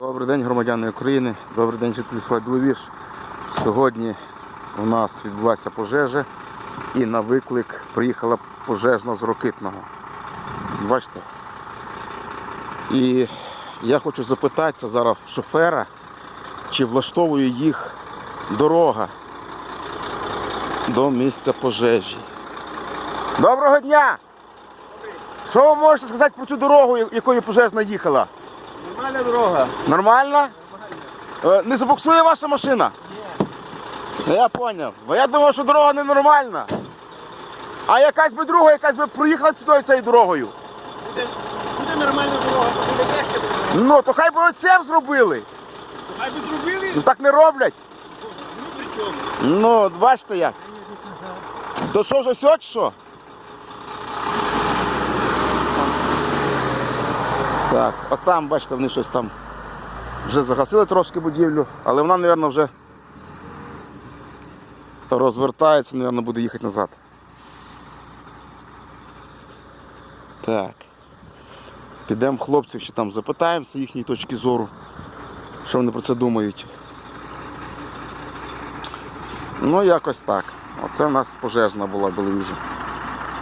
Добрий день, громадяни України, добрий день, жителі села. Сьогодні у нас відбулася пожежа і на виклик приїхала пожежна з Рокитного. Бачите? І я хочу запитатися зараз шофера, чи влаштовує їх дорога до місця пожежі. Доброго дня! Що ви можете сказати про цю дорогу, якою пожежна їхала? Нормальна дорога. Нормально? Е, Не забуксує ваша машина? Ні. Я зрозумів. Бо я думав, що дорога ненормальна. А якась би друга, якась би проїхала сюди цією дорогою. Буде, буде нормальна дорога, то буде краще. Ну, то хай би оце зробили. Хай би зробили, Ну так не роблять. ну при чому? Ну, бачите як. То що ж ось от що? Так, от там, бачите, вони щось там вже загасили трошки будівлю, але вона, мабуть, вже розвертається, мабуть, буде їхати назад. Так. Підемо хлопців ще там запитаємося їхньої точки зору, що вони про це думають. Ну, якось так. Оце в нас пожежна була в Беловіжі.